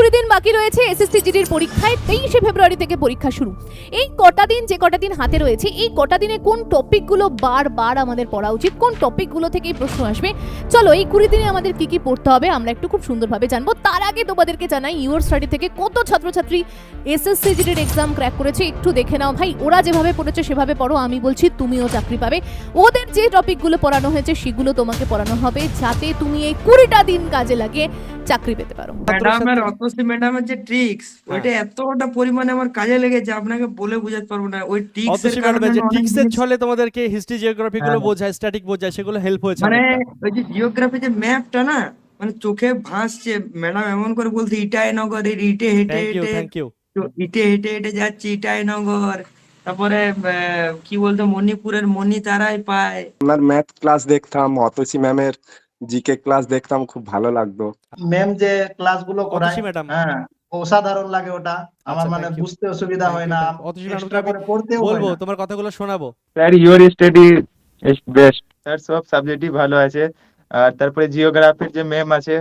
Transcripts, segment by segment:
কুড়ি দিন বাকি রয়েছে এসএসসি জিডির পরীক্ষায়, তেইশে ফেব্রুয়ারি থেকে পরীক্ষা শুরু। এই কটা দিন, যে কটা দিন হাতে রয়েছে, এই কটা দিনে কোন টপিকগুলো বারবার আমাদের পড়া উচিত, কোন টপিকগুলো থেকে এই প্রশ্ন আসবে? চলো, এই কুড়ি দিনে আমাদের কি কি পড়তে হবে, আমরা একটু খুব সুন্দরভাবে জানব। তার আগে তোমাদেরকে জানাই ইউর স্টাডি থেকে কত ছাত্রছাত্রী এসএসসি জিডির এক্সাম ক্র্যাক করেছে, একটু দেখে নাও ভাই। ওরা যেভাবে পড়েছে, সেভাবে পড়ো, আমি বলছি তুমিও চাকরি পাবে। ওদের যে টপিকগুলো পড়ানো হয়েছে, সেগুলো তোমাকে পড়ানো হবে, যাতে তুমি এই কুড়িটা দিন কাজে লাগিয়ে চাকরি পেতে পারো। অতসী ম্যাডামের যে ট্রিক্স হ্যাঁ। ওইটা এতটা পরিমাণে আমার কাজে লেগেছে আপনাকে বলে বোঝাতে পারব না। ওই ট্রিক্স এর কারণে যে ট্রিক্সের জিনিস- ছলে তোমাদেরকে হিস্ট্রি জিওগ্রাফি গুলো হ্যাঁ। বোঝায় স্ট্যাটিক বোঝায় সেগুলো হেল্প হয়েছে মানে ওই যে জিওগ্রাফি যে ম্যাপটা না মানে চোখে ভাসছে ম্যাডাম এমন করে বলতে ইটাই নগর এর ইটে হেঁটে থ্যাংক ইউ হেঁটে থ্যাংক ইউ তো ইটে হেঁটে হেঁটে যাচ্ছি ইটাই নগর তারপরে কি বলতো মণিপুরের মণিতারাই পায়। আপনার ম্যাথ ক্লাস দেখতাম অতসী ম্যামের জিকে ক্লাস দেখতাম খুব ভালো লাগতো। ম্যাম যে ক্লাসগুলো করায় ম্যাডাম হ্যাঁ অসাধারণ লাগে ওটা। আমার আচ্ছা, মানে বুঝতে অসুবিধা হয় না। এক্সট্রা করে পড়তেও হয় বলব না। তোমার কথাগুলো শোনাবো? Sir your study is best sir সব সাবজেক্টই ভালো আছে। আর তারপরে জিওগ্রাফির যে ম্যাম আছে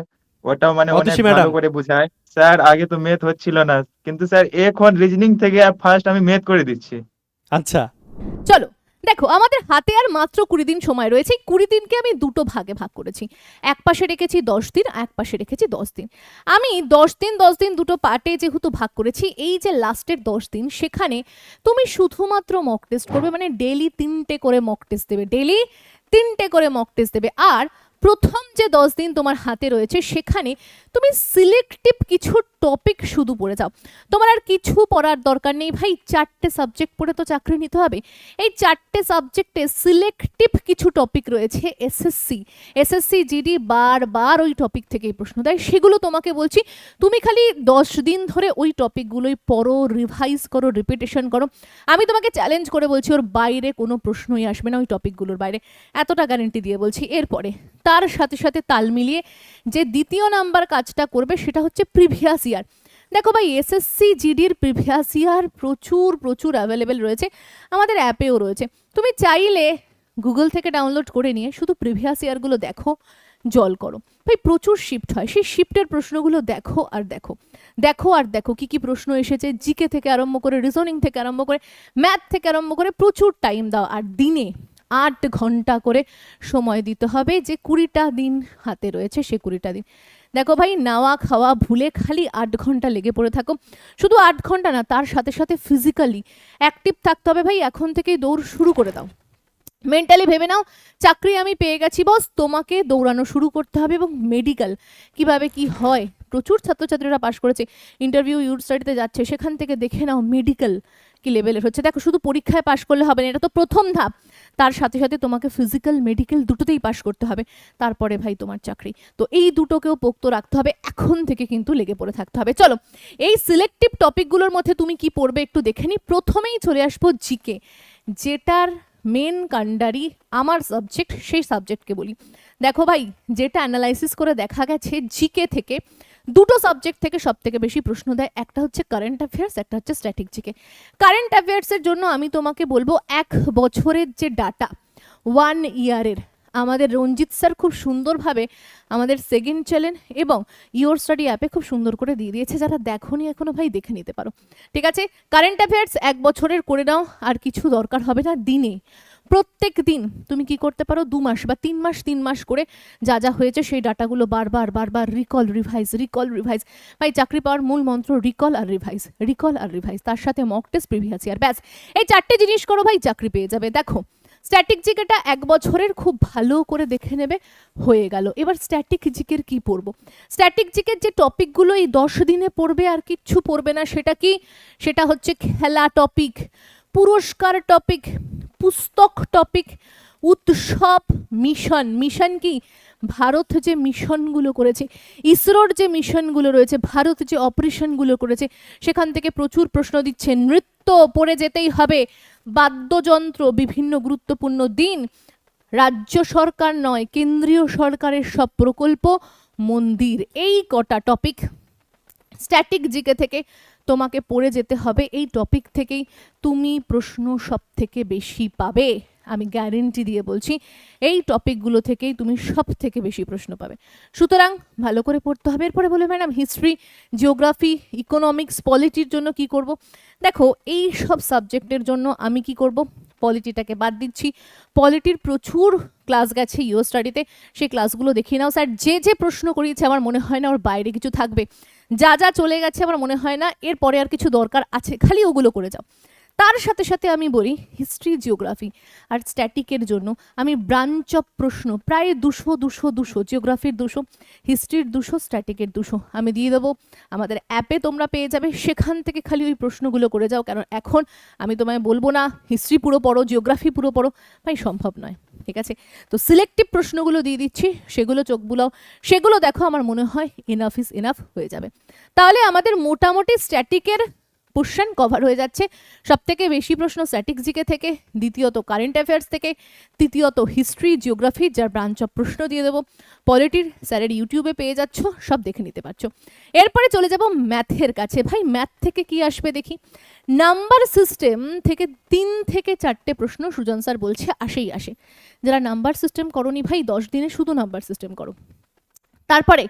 ওটাও মানে অনেক ভালো করে বোঝায়। স্যার আগে তো ম্যাথ হচ্ছিল না। কিন্তু স্যার এখন রিজনিং থেকে ফার্স্ট আমি ম্যাথ করে দিচ্ছি। আচ্ছা। চলো দেখো, আমাদের হাতে আর মাত্র কুড়ি দিন সময় রয়েছে। কুড়ি দিনকে আমি দুটো ভাগে ভাগ করেছি। এক পাশে রেখেছি দশ দিন এক পাশে রেখেছি দশ দিন। আমি দশ দিন দশ দিন দুটো পার্টে যেহেতু ভাগ করেছি, এই যে লাস্টের দশ দিন, সেখানে তুমি শুধুমাত্র মক টেস্ট করবে মানে ডেলি তিনটে করে মক টেস্ট দেবে। ডেলি তিনটে করে মক টেস্ট দেবে। আর প্রথম যে দশ দিন তোমার হাতে রয়েছে, সেখানে তুমি সিলেক্টিভ কিছু টপিক শুধু পড়ে যাও। তোমার আর কিছু পড়ার দরকার নেই ভাই, চারটে সাবজেক্ট পড়ে তো চাকরি নিতে হবে। এই চারটে সাবজেক্টে সিলেক্টিভ কিছু টপিক রয়েছে এসএসসি এসএসসি জিডি বারবার ওই টপিক থেকেই প্রশ্ন দেয়। সেগুলো তোমাকে বলছি, তুমি খালি দশ দিন ধরে ওই টপিকগুলোই পড়ো রিভাইজ করো রিপিটেশন করো। আমি তোমাকে চ্যালেঞ্জ করে বলছি, ওর বাইরে কোনো প্রশ্নই আসবে না ওই টপিকগুলোর বাইরে। এতটা গ্যারেন্টি দিয়ে বলছি, এরপরে। তার সাথে সাথে তাল মিলিয়ে যে দ্বিতীয় নাম্বার কাজটা করবে সেটা হচ্ছে প্রিভিয়াস ইয়ার দেখো ভাই এসএসসি জিডির প্রিভিয়াস ইয়ার প্রচুর প্রচুর অ্যাভেলেবেল রয়েছে। আমাদের অ্যাপেও রয়েছে। তুমি চাইলে গুগল থেকে ডাউনলোড করে নিয়ে শুধু প্রিভিয়াস ইয়ারগুলো দেখো, জল করো। ভাই, প্রচুর শিফট হয়। সেই শিফটের প্রশ্নগুলো দেখো আর দেখো। দেখো আর দেখো কি কি প্রশ্ন এসেছে জিকে থেকে আরম্ভ করে রিজনিং থেকে আরম্ভ করে ম্যাথ থেকে আরম্ভ করে প্রচুর টাইম দাও। আর দিনে আট ঘণ্টা করে সময় দিতে হবে যে কুড়িটা দিন হাতে রয়েছে সে কুড়িটা দিন। দেখো ভাই, নাওয়া খাওয়া ভুলে খালি আট ঘণ্টা লেগে পড়ে থাকো। শুধু আট ঘণ্টা না, তার সাথে সাথে ফিজিক্যালি অ্যাক্টিভ থাকতে হবে ভাই, এখন থেকেই দৌড় শুরু করে দাও। মেন্টালি ভেবে নাও, চাকরি আমি পেয়ে গেছি বস তোমাকে দৌড়ানো শুরু করতে হবে এবং মেডিকেল কীভাবে কি হয়? প্রচুর ছাত্রছাত্রীরা পাশ করেছে ইন্টারভিউ ইউর স্টাডিতে যাচ্ছে, সেখান থেকে দেখে নাও মেডিকেল কি লেভেলের হচ্ছে? দেখো, শুধু পরীক্ষায় পাশ করলে হবে না, এটা তো প্রথম ধাপ। তার সাথে সাথে তোমাকে ফিজিক্যাল মেডিকেল দুটোতেই পাশ করতে হবে। তারপরে ভাই তোমার চাকরি। তো এই দুটোকেও পোক্ত রাখতে হবে। এখন থেকে কিন্তু লেগে পড়ে থাকতে হবে। চলো, এই সিলেক্টিভ টপিকগুলোর মধ্যে তুমি কি পড়বে একটু দেখে নি। প্রথমেই চলে আসব জিকে যেটার মেন কান্ডারি আমার সাবজেক্ট সেই সাবজেক্টকে বলি। দেখো ভাই, যেটা অ্যানালাইসিস করে দেখা গেছে জিকে থেকে দুটো সাবজেক্ট থেকে সব থেকে বেশি প্রশ্ন দেয়। একটা হচ্ছে কারেন্ট অ্যাফেয়ার্স একটা হচ্ছে স্ট্যাটিক জিকে কারেন্ট অ্যাফেয়ার্সের জন্য আমি তোমাকে বলব, এক বছরের যে ডাটা ওয়ান ইয়ারের আমাদের রঞ্জিত স্যার খুব সুন্দরভাবে আমাদের সেকেন্ড চ্যানেল এবং ইওর স্টাডি অ্যাপে খুব সুন্দর করে দিয়ে দিয়েছে, যারা দেখোনি এখনও ভাই দেখে নিতে পারো। ঠিক আছে? কারেন্ট অ্যাফেয়ার্স এক বছরের করে নাও, আর কিছু দরকার হবে না দিনে। প্রত্যেক দিন তুমি কি করতে পারো? দু মাস বা তিন মাস তিন মাস করে যা যা হয়েছে সেই ডাটাগুলো বারবার বারবার রিকল রিভাইজ রিকল রিভাইজ ভাই, চাকরি পাওয়ার মূল মন্ত্র রিকল আর রিভাইজ রিকল আর রিভাইজ তার সাথে মক টেস্ট প্রিভিয়াস ইয়ার ব্যাস। এই চারটে জিনিস করো ভাই, চাকরি পেয়ে যাবে। দেখো স্ট্যাটিক জিকেটা এক বছরের খুব ভালো করে দেখে নেবে, হয়ে গেল। এবার স্ট্যাটিক জিকের কি পড়ব? স্ট্যাটিক জিকের যে টপিকগুলো এই দশ দিনে পড়বে আর কিচ্ছু পড়বে না, সেটা কি? সেটা হচ্ছে খেলা টপিক পুরস্কার টপিক পুস্তক টপিক উৎসব মিশন মিশন কি? ভারত যে মিশনগুলো করেছে, ইসরোর যে মিশনগুলো রয়েছে, ভারত যে অপারেশনগুলো করেছে, সেখান থেকে প্রচুর প্রশ্ন দিচ্ছে, নৃত্য পড়ে যেতেই হবে। বাদ্যযন্ত্র, বিভিন্ন গুরুত্বপূর্ণ দিন। রাজ্য সরকার নয়, কেন্দ্রীয় সরকারের সব প্রকল্প, মন্দির, এই কটা টপিক স্ট্যাটিক জিকে থেকে তোমাকে পড়ে যেতে হবে। এই টপিক থেকেই তুমি প্রশ্ন সব থেকে বেশি পাবে। আমি গ্যারেন্টি দিয়ে বলছি, এই টপিকগুলো থেকেই তুমি সব থেকে বেশি প্রশ্ন পাবে। সুতরাং ভালো করে পড়তে হবে। এরপরে বলে ম্যাডাম হিস্ট্রি জিওগ্রাফি ইকোনমিক্স পলিটির জন্য কি করব? দেখো, এই সব সাবজেক্টের জন্য আমি কি করব? পলিটিটাকে বাদ দিচ্ছি। পলিটির প্রচুর ক্লাস গেছে ইউ স্টাডিতে সেই ক্লাসগুলো দেখিয়ে নাও স্যার যে যে প্রশ্ন করিয়েছে আমার মনে হয় না ওর বাইরে কিছু থাকবে। যা যা চলে গেছে আমার মনে হয় না। এরপরে আর কিছু দরকার আছে। খালি ওগুলো করে যাও। তার সাথে সাথে আমি বলি হিস্ট্রি জিওগ্রাফি আর স্ট্যাটিকের জন্য আমি ব্রাঞ্চ অফ প্রশ্ন প্রায় দুশো দুশো দুশো জিওগ্রাফির দুশো হিস্ট্রির দুশো স্ট্যাটিকের দুশো আমি দিয়ে দেবো। আমাদের অ্যাপে তোমরা পেয়ে যাবে। সেখান থেকে খালি ওই প্রশ্নগুলো করে যাও, কারণ এখন আমি তোমায় বলব না হিস্ট্রি পুরো পড়ো জিওগ্রাফি পুরো পড়ো, ভাই সম্ভব নয়, ঠিক আছে? তো সিলেক্টিভ প্রশ্নগুলো দিয়ে দিচ্ছি, সেগুলো চোখ বুলাও, সেগুলো দেখো, আমার মনে হয় এনাফ ইজ এনাফ হয়ে যাবে। তাহলে আমাদের মোটামুটি স্ট্যাটিকের কোশ্চেন কভার হয়ে যাচ্ছে। সব থেকে বেশি প্রশ্ন স্ট্যাটিক জিকে থেকে, দ্বিতীয়ত কারেন্ট অ্যাফেয়ার্স থেকে, তৃতীয়ত হিস্ট্রি জিওগ্রাফি যার ব্রাঞ্চ অফ প্রশ্ন দিয়ে দেবো। পলিটির স্যারের ইউটিউবে পেয়ে যাচ্ছ, সব দেখে নিতে পারছ। এরপরে চলে যাব ম্যাথের কাছে। ভাই ম্যাথ থেকে কি আসবে দেখি। নাম্বার সিস্টেম থেকে তিন থেকে চারটে প্রশ্ন সুজন স্যার বলছে, আসেই আসে। যারা নাম্বার সিস্টেম করনি ভাই, দশ দিনে শুধু নাম্বার সিস্টেম করো। তারপরে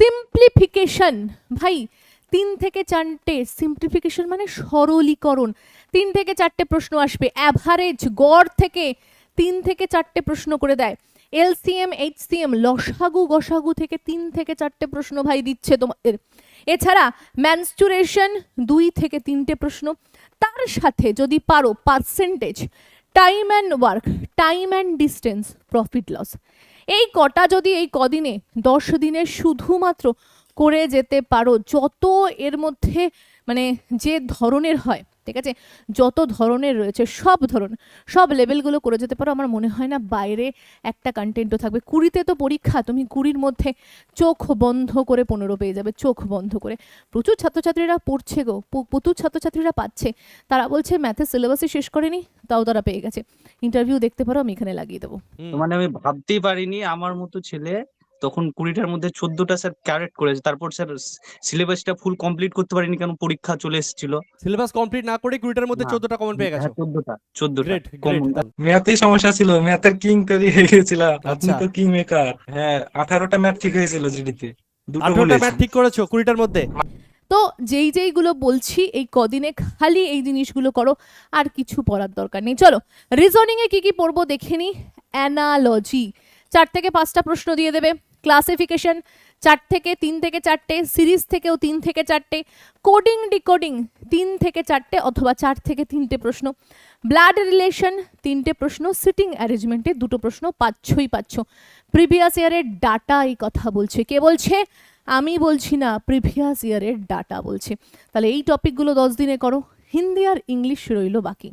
সিম্পলিফিকেশন ভাই তিন থেকে চারটে সিম্পলিফিকেশন মানে সরলীকরণ। তিন থেকে চারটে প্রশ্ন আসবে। অ্যাভারেজ গড় থেকে তিন থেকে চারটে প্রশ্ন করে দেয়। এলসিএম এইচসিএম লসাগু গসাগু থেকে তিন থেকে চারটে প্রশ্ন ভাই দিচ্ছে তোমাদের। এছাড়া ম্যানস্টুরেশন দুই থেকে তিনটে প্রশ্ন। তার সাথে যদি পারো percentage time and work time and distance profit loss এই কটা যদি এই কদিনে, দশ দিনে শুধুমাত্র করে যেতে পারো যত এর মধ্যে মানে যে ধরনের হয় ঠিক আছে? যত ধরনের রয়েছে সব ধরন সব লেভেলগুলো করে যেতে পারো। আমার মনে হয় না বাইরে একটা কন্টেন্টও থাকবে। কুড়িতে তো পরীক্ষা তুমি কুড়ির মধ্যে চোখ বন্ধ করে পনেরো পেয়ে যাবে চোখ বন্ধ করে। প্রচুর ছাত্রছাত্রীরা পড়ছে গো প্রচুর ছাত্রছাত্রীরা পাচ্ছে। তারা বলছে ম্যাথের সিলেবাসই শেষ করেনি তাও তারা পেয়ে গেছে। ইন্টারভিউ দেখতে পারো আমি এখানে লাগিয়ে দেবো। মানে আমি ভাবতেই পারিনি আমার মতো ছেলে তখন কুড়িটার মধ্যে চোদ্দটা স্যার ক্যারেক্ট করেছে। তারপর স্যার সিলেবাসটা ফুল কমপ্লিট করতে পারিনি কেন? পরীক্ষা চলে এসেছিল। সিলেবাস কমপ্লিট না করে কুড়িটার মধ্যে চোদ্দটা কমন পেয়ে গেছো? চোদ্দটা চোদ্দটা কমন ম্যাথেই সমস্যা ছিল ম্যাথের কিং তৈরি হয়ে গেছিলাম। আপনি আচ্ছা। তো কিং মেকার হ্যাঁ আঠারোটা ম্যাথ ঠিক হয়েছিল জিডিতে আঠারোটা ম্যাথ ঠিক করেছ কুড়িটার মধ্যে? তো যেই যেইগুলো বলছি এই কদিনে খালি এই জিনিসগুলো করো আর কিছু পড়ার দরকার নেই। চলো রিজনিংয়ে কি কি পড়ব দেখে নি? অ্যানালজি চার থেকে পাঁচটা প্রশ্ন দিয়ে দেবে। ক্লাসিফিকেশন চার থেকে তিন থেকে চারটে সিরিজ থেকেও তিন থেকে চারটে কোডিং ডিকোডিং তিন থেকে চারটে অথবা চার থেকে তিনটে প্রশ্ন ব্লাড রিলেশন তিনটে প্রশ্ন সিটিং অ্যারেঞ্জমেন্টে দুটো প্রশ্ন পাচ্ছই পাচ্ছ। প্রিভিয়াস ইয়ারের ডাটা এই কথা বলছে। কে বলছে? আমি বলছি না প্রিভিয়াস ইয়ারের ডাটা বলছে। তাহলে এই টপিকগুলো দশ দিনে করো। হিন্দি আর ইংলিশ রইল বাকি।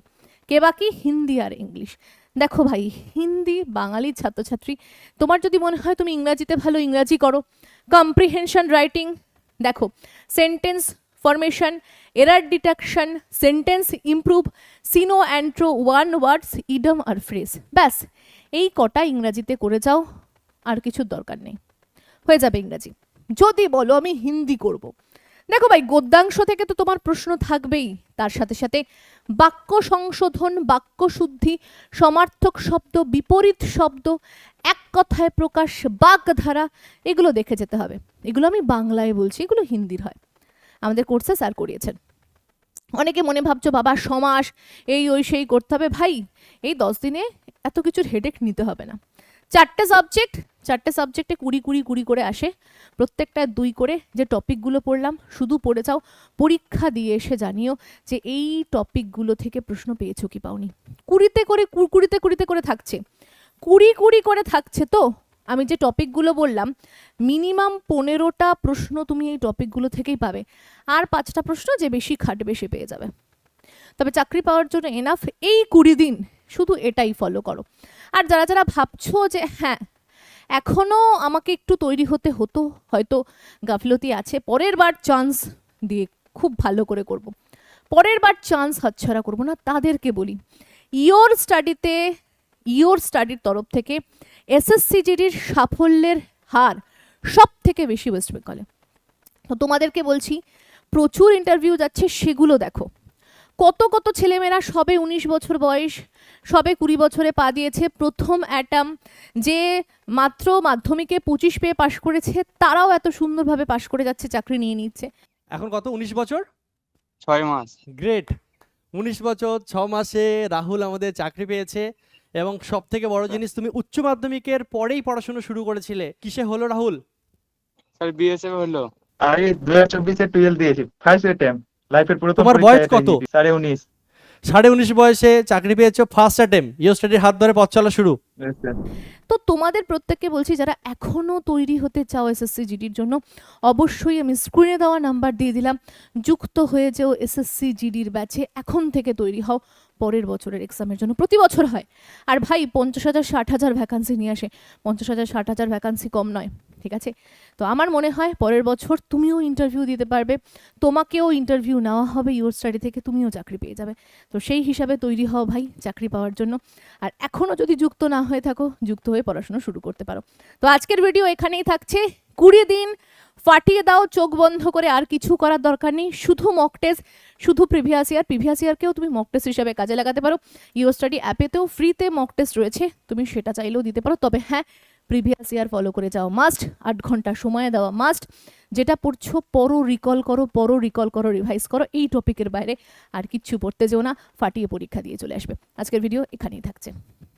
কে বাকি? হিন্দি আর ইংলিশ। দেখো ভাই, হিন্দি, বাঙালি ছাত্রছাত্রী, তোমার যদি মনে হয় তুমি ইংরাজিতে ভালো ইংরাজি করো। কম্প্রিহেনশন রাইটিং দেখো sentence formation error detection sentence improve synonym antonym one words idiom আর ফ্রেজ ব্যাস, এই কটা ইংরাজিতে করে যাও, আর কিছুর দরকার নেই। হয়ে যাবে ইংরাজি। যদি বলো আমি হিন্দি করব। দেখো ভাই, গদ্যাংশ থেকে তো তোমার প্রশ্ন থাকবেই। তার সাথে সাথে বাক্য সংশোধন, বাক্য শুদ্ধি, সমার্থক শব্দ, বিপরীত শব্দ, এক কথায় প্রকাশ, বাগধারা, এগুলো দেখে যেতে হবে। এগুলো আমি বাংলায় বলছি, এগুলো হিন্দির হয়। আমাদের কোর্সে স্যার করিয়েছেন। অনেকে মনে ভাবছ, বাবা, সমাস, এই ওই সেই করতে হবে। ভাই, এই দশ দিনে এত কিছুর হেডেক নিতে হবে না। চারটে সাবজেক্ট চারটে সাবজেক্টে কুড়ি কুড়ি কুড়ি করে আসে। প্রত্যেকটা দুই করে যে টপিকগুলো পড়লাম, শুধু পড়ে যাও, পরীক্ষা দিয়ে এসে জানিও যে এই টপিকগুলো থেকে প্রশ্ন পেয়েছ কি পাওনি। কুড়িতে করে কুড়িতে কুড়িতে করে থাকছে। কুড়ি কুড়ি করে থাকছে তো? আমি যে টপিকগুলো বললাম মিনিমাম পনেরোটা প্রশ্ন তুমি এই টপিকগুলো থেকেই পাবে। আর পাঁচটা প্রশ্ন যে বেশি খাটবে সে পেয়ে যাবে। তবে চাকরি পাওয়ার জন্য এনাফ এই কুড়ি দিন শুধু এটাই ফলো করো। আর যারা যারা ভাবছ যে হ্যাঁ এখনও আমাকে একটু তৈরি হতে হতো, হয়তো গাফলতি আছে। পরের বার চান্স দিয়ে খুব ভালো করে করব। পরের বার চান্স হাতছাড়া করব না, তাদেরকে বলি। ইয়োর স্টাডিতে ইয়োর স্টাডির তরফ থেকে এসএসসি জিডির সাফল্যের হার সব থেকে বেশি ওয়েস্ট বেঙ্গলে তো তোমাদেরকে বলছি, প্রচুর ইন্টারভিউ যাচ্ছে, সেগুলো দেখো। কত কত ছেলেমেয়েরা সবে উনিশ বছর বয়স সবে কুড়ি বছরে পা দিয়েছে। প্রথম অ্যাটাম যে মাত্র মাধ্যমিকে পঁচিশ পেয়ে পাশ করেছে তারাও এত সুন্দরভাবে পাশ করে যাচ্ছে চাকরি নিয়ে নিচ্ছে। এখন কত উনিশ বছর? ছয় মাস। গ্রেট উনিশ বছর ছ মাসে রাহুল আমাদের চাকরি পেয়েছে এবং সব থেকে বড় জিনিস তুমি উচ্চ মাধ্যমিকের পরেই পড়াশোনা শুরু করেছিলে। কিসে হলো রাহুল? স্যার বিএসএফ হলো। আমি দু হাজার চব্বিশে টুয়েলভ দিয়েছি ফার্স্ট অ্যাটেম্প লাইফের প্রথম তোমার বয়স কত? সাড়ে উনিশ। সাড়ে উনিশ বয়সে চাকরি পেয়েছ ফার্স্ট অ্যাটেম্প ইও স্টাডির হাত ধরে পথ চলা শুরু। তো তোমাদের প্রত্যেককে বলছি যারা এখনও তৈরি হতে চাও এসএসসি জিডির জন্য অবশ্যই আমি স্ক্রিনে দেওয়া নাম্বার দিয়ে দিলাম। যুক্ত হয়ে যেও এসএসসি জিডির ব্যাচে এখন থেকে তৈরি হও। পরের বছরের এক্সামের জন্য প্রতি বছর হয়। আর ভাই পঞ্চাশ হাজার ষাট হাজার ভ্যাকান্সি নিয়ে আসে। পঞ্চাশ হাজার ষাট হাজার ভ্যাকান্সি কম নয়। ঠিক আছে? তো আমার মনে হয় পরের বছর তুমিও ইন্টারভিউ দিতে পারবে। তোমাকেও ইন্টারভিউ নেওয়া হবে ইউর স্টাডি থেকে, তুমিও চাকরি পেয়ে যাবে। তো সেই হিসাবে তৈরি হও ভাই চাকরি পাওয়ার জন্য। আর এখনও যদি যুক্ত না হয়ে থাকো, যুক্ত হয়ে পড়াশোনা শুরু করতে পারো। তো আজকের ভিডিও এখানেই থাকছে। কুড়ি দিন ফাটিয়ে দাও, চোখ বন্ধ করে আর কিছু করার দরকার নেই। শুধু মক টেস্ট শুধু প্রিভিয়াস ইয়ার প্রিভিয়াস ইয়ারকেও তুমি মক টেস্ট হিসাবে কাজে লাগাতে পারো। ইও স্টাডি অ্যাপেতেও ফ্রিতে মক টেস্ট রয়েছে। তুমি সেটা চাইলেও দিতে পারো। তবে হ্যাঁ প্রিভিয়াস ইয়ার ফলো করে যাও। মাস্ট আট ঘণ্টা সময় দেওয়া। মাস্ট যেটা পড়ছো পরও রিকল করো পরও রিকল করো রিভাইজ করো, এই টপিকের বাইরে আর কিচ্ছু পড়তে যেও না, ফাটিয়ে পরীক্ষা দিয়ে চলে আসবে। আজকের ভিডিও এখানেই থাকছে।